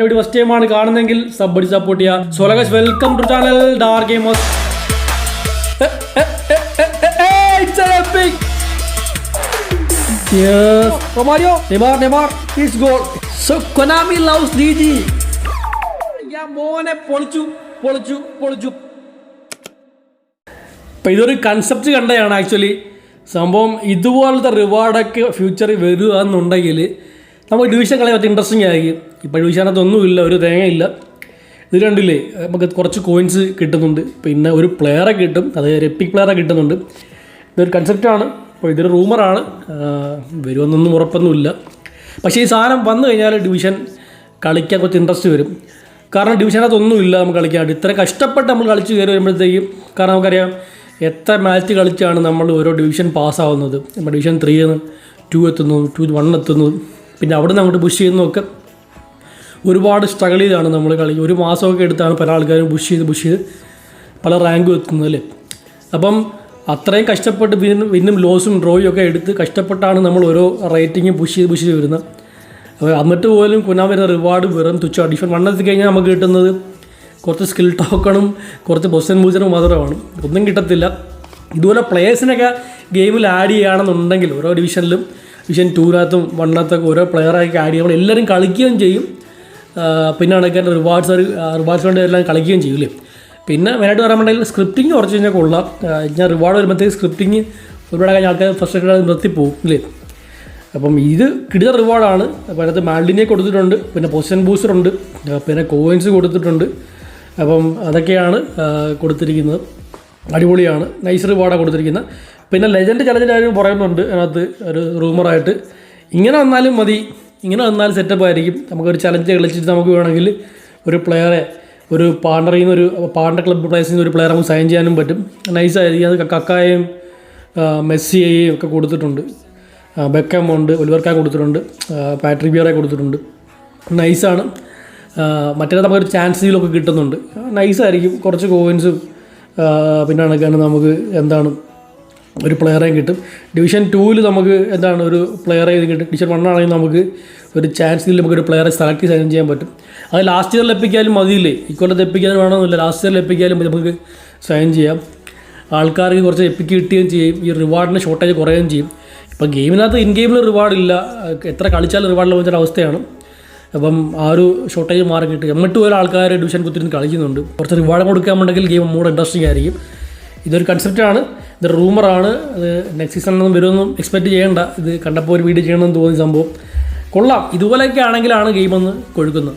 Video first ടൈമാണ് കാണുന്നെങ്കിൽ sub അടി സപ്പോർട്ട് ചെയ്യുക so welcome to channel dark gamers! Yes. Romario, Neymar, Neymar, it's goal. So Konami loves DG. ഞാൻ മോനെ പൊളിച്ചു പൊളിച്ചു പൊളിച്ചു ഇപ്പം ഇതൊരു കൺസെപ്റ്റ് കണ്ടതാണ് ആക്ച്വലി സംഭവം ഇതുപോലത്തെ റിവാർഡൊക്കെ ഫ്യൂച്ചറിൽ വരിക എന്നുണ്ടെങ്കിൽ നമുക്ക് ഡിവിഷൻ കളയാൻ പറ്റും ഇൻട്രസ്റ്റിംഗ് ആയിരിക്കും ഇപ്പോൾ ഡിവിഷനകത്ത് ഒന്നുമില്ല ഒരു തേങ്ങയില്ല ഇത് രണ്ടില്ലേ നമുക്ക് കുറച്ച് കോയിൻസ് കിട്ടുന്നുണ്ട്. പിന്നെ ഒരു പ്ലെയറെ കിട്ടും അത് എപ്പിക് പ്ലെയറെ കിട്ടുന്നുണ്ട്. ഇതൊരു കൺസെപ്റ്റാണ് അപ്പോൾ ഇതൊരു റൂമറാണ് വരുമെന്നൊന്നും ഉറപ്പൊന്നുമില്ല. പക്ഷേ ഈ സാധനം വന്നു കഴിഞ്ഞാൽ ഡിവിഷൻ കളിക്കാൻ കുറച്ച് ഇൻട്രസ്റ്റ് വരും. കാരണം ഡിവിഷനകത്ത് ഒന്നുമില്ല നമുക്ക് കളിക്കാൻ. ഇത്ര കഷ്ടപ്പെട്ട് നമ്മൾ കളിച്ച് കയറി വരുമ്പോഴത്തേക്കും കാരണം നമുക്കറിയാം എത്ര മാച്ച് കളിച്ചാണ് നമ്മൾ ഓരോ ഡിവിഷൻ പാസ്സാവുന്നത് നമ്മൾ ഡിവിഷൻ ത്രീ ടു എത്തുന്നു ടു വൺ എത്തുന്നു. പിന്നെ അവിടെ നിന്ന് അങ്ങോട്ട് പുഷ് ചെയ്യുന്നതൊക്കെ ഒരുപാട് സ്ട്രഗിൾ ചെയ്താണ് നമ്മൾ കളി. ഒരു മാസമൊക്കെ എടുത്താണ് പല ആൾക്കാരും പുഷ് ചെയ്ത് പുഷ് ചെയ്ത് പല റാങ്കും എത്തുന്നത് അല്ലേ? അപ്പം അത്രയും കഷ്ടപ്പെട്ട് വിന്നും വിന്നും ലോസും ഡ്രോയും ഒക്കെ എടുത്ത് കഷ്ടപ്പെട്ടാണ് നമ്മൾ ഓരോ റേറ്റിങ്ങും പുഷ് ചെയ്ത് പുഷ് ചെയ്ത് വരുന്നത്. അപ്പോൾ എന്നിട്ട് പോലും കുനാൻ വരുന്ന റിവാർഡ് വെറും തുച്ഛ. ഡിഫൻ വണ്ണെത്തി കഴിഞ്ഞാൽ നമുക്ക് കിട്ടുന്നത് കുറച്ച് സ്കിൽ ടോക്കണും കുറച്ച് പൊസിഷൻ മൂജനും മാത്രമാണ്. ഒന്നും കിട്ടത്തില്ല. ഇതുപോലെ പ്ലേയേഴ്സിനൊക്കെ ഗെയിമിൽ ആഡ് ചെയ്യുകയാണെന്നുണ്ടെങ്കിൽ ഓരോ ഡിവിഷനിലും ഡിവിഷൻ ടൂനകത്തും വണ്ണത്തൊക്കെ ഓരോ പ്ലെയറായി ആഡ് ചെയ്യുമ്പോൾ എല്ലാവരും കളിക്കുകയും ചെയ്യും. പിന്നെ ആണെങ്കിൽ റിവാർഡ്സ് റിവാർഡ്സ് വേണ്ടി എല്ലാം കളിക്കുകയും ചെയ്യൂലേ പിന്നെ മെയിനായിട്ട് പറയാൻ സ്ക്രിപ്റ്റിംഗ് കുറച്ച് കഴിഞ്ഞാൽ കൊള്ളാം. ഞാൻ റിവാർഡ് വരുമ്പോഴത്തേക്ക് സ്ക്രിപ്റ്റിംഗ് ഒരുപാട് കഴിഞ്ഞ ആൾക്കാർ ഫസ്റ്റ് നിർത്തിപ്പോവും ഇല്ലേ? അപ്പം ഇത് കിടുന്ന റിവാർഡാണ് അപ്പോൾ അതിനകത്ത് മാൽഡിനെ കൊടുത്തിട്ടുണ്ട് പിന്നെ പൊസിഷൻ ബൂസ്റ്റർ ഉണ്ട് പിന്നെ കോയിൻസ് കൊടുത്തിട്ടുണ്ട്. അപ്പം അതൊക്കെയാണ് കൊടുത്തിരിക്കുന്നത്. അടിപൊളിയാണ്. നൈസ് റിവാർഡാണ് കൊടുത്തിരിക്കുന്നത് പിന്നെ ലെജൻഡ് ചലഞ്ചിന്റെ കാര്യം പറയുന്നുണ്ട്. അതിനകത്ത് ഒരു റൂമറായിട്ട്. ഇങ്ങനെ വന്നാലും മതി. ഇങ്ങനെ വന്നാൽ സെറ്റപ്പ് ആയിരിക്കും. നമുക്കൊരു ചലഞ്ച് കളിച്ചിട്ട് നമുക്ക് വേണമെങ്കിൽ ഒരു പ്ലെയറെ ഒരു പാണ്ടറിൽ നിന്ന് ഒരു പാർട്ണർ ക്ലബ്ബ് പ്ലേസിൽ നിന്ന് ഒരു പ്ലെയർ നമുക്ക് സൈൻ ചെയ്യാനും പറ്റും. നൈസായിരിക്കും അത് കക്കായും മെസ്സിയെയും ഒക്കെ കൊടുത്തിട്ടുണ്ട്. ബെക്കം ഉണ്ട്. ഒലിവർക്കാൻ കൊടുത്തിട്ടുണ്ട്. പാട്രിക് ബിയറെ കൊടുത്തിട്ടുണ്ട്. നൈസാണ് മറ്റേ നമുക്കൊരു ചാൻസ് ഡീലൊക്കെ കിട്ടുന്നുണ്ട്. നൈസായിരിക്കും കുറച്ച് കോയിൻസും പിന്നെ കണക്കാണ് നമുക്ക് എന്താണ് ഒരു പ്ലെയറേയും കിട്ടും. ഡിവിഷൻ ടൂവിൽ നമുക്ക് എന്താണ് ഒരു പ്ലെയറെ കിട്ടും. ഡിവിഷൻ വൺ ആണെങ്കിൽ നമുക്ക് ഒരു ചാൻസ് ഇല്ല നമുക്ക് ഒരു പ്ലെയറെ സെലക്ട് സൈൻ ചെയ്യാൻ പറ്റും. അത് ലാസ്റ്റ് ഇയറിൽ എപ്പിക്കാലും മതിയില്ലേ? ഇക്കൊല്ലത്ത് എപ്പിക്കാനും വേണമെന്നില്ല ലാസ്റ്റ് ഇയറിൽ എപ്പിക്കാലും നമുക്ക് സൈൻ ചെയ്യാം. ആൾക്കാർക്ക് കുറച്ച് എപ്പിക്ക് കിട്ടുകയും ചെയ്യും. ഈ റിവാർഡിന് ഷോർട്ടേജ് കുറയുകയും ചെയ്യും. ഇപ്പം ഗെയിമിനകത്ത് ഇൻ ഗെയിമിൽ റിവാർഡ് ഇല്ല. എത്ര കളിച്ചാലും റിവാർഡ് ലഭിച്ച അവസ്ഥയാണ്. അപ്പം ആ ഒരു ഷോർട്ടേജ് മാറി കിട്ടും. എന്നിട്ട് പോലും ആൾക്കാർ ഡിവിഷൻ കുത്തിരുന്ന് കളിക്കുന്നുണ്ട്. കുറച്ച് റിവാർഡ് കൊടുക്കാമെന്നുണ്ടെങ്കിൽ ഗെയിം മൂടെ ഇൻട്രസ്റ്റിംഗ് ആയിരിക്കും. ഇതൊരു കൺസെപ്റ്റാണ് ഇത് റൂമറാണ് അത് നെക്സ്റ്റ് സീസണിലൊന്നും വരുമെന്നും എക്സ്പെക്റ്റ് ചെയ്യേണ്ട. ഇത് കണ്ടപ്പോൾ ഒരു വീഡിയോ ചെയ്യണമെന്ന് തോന്നിയ സംഭവം. കൊള്ളാം. ഇതുപോലെയൊക്കെ ആണെങ്കിലാണ് ഗെയിം ഒന്ന് കൊഴുക്കുന്നത്.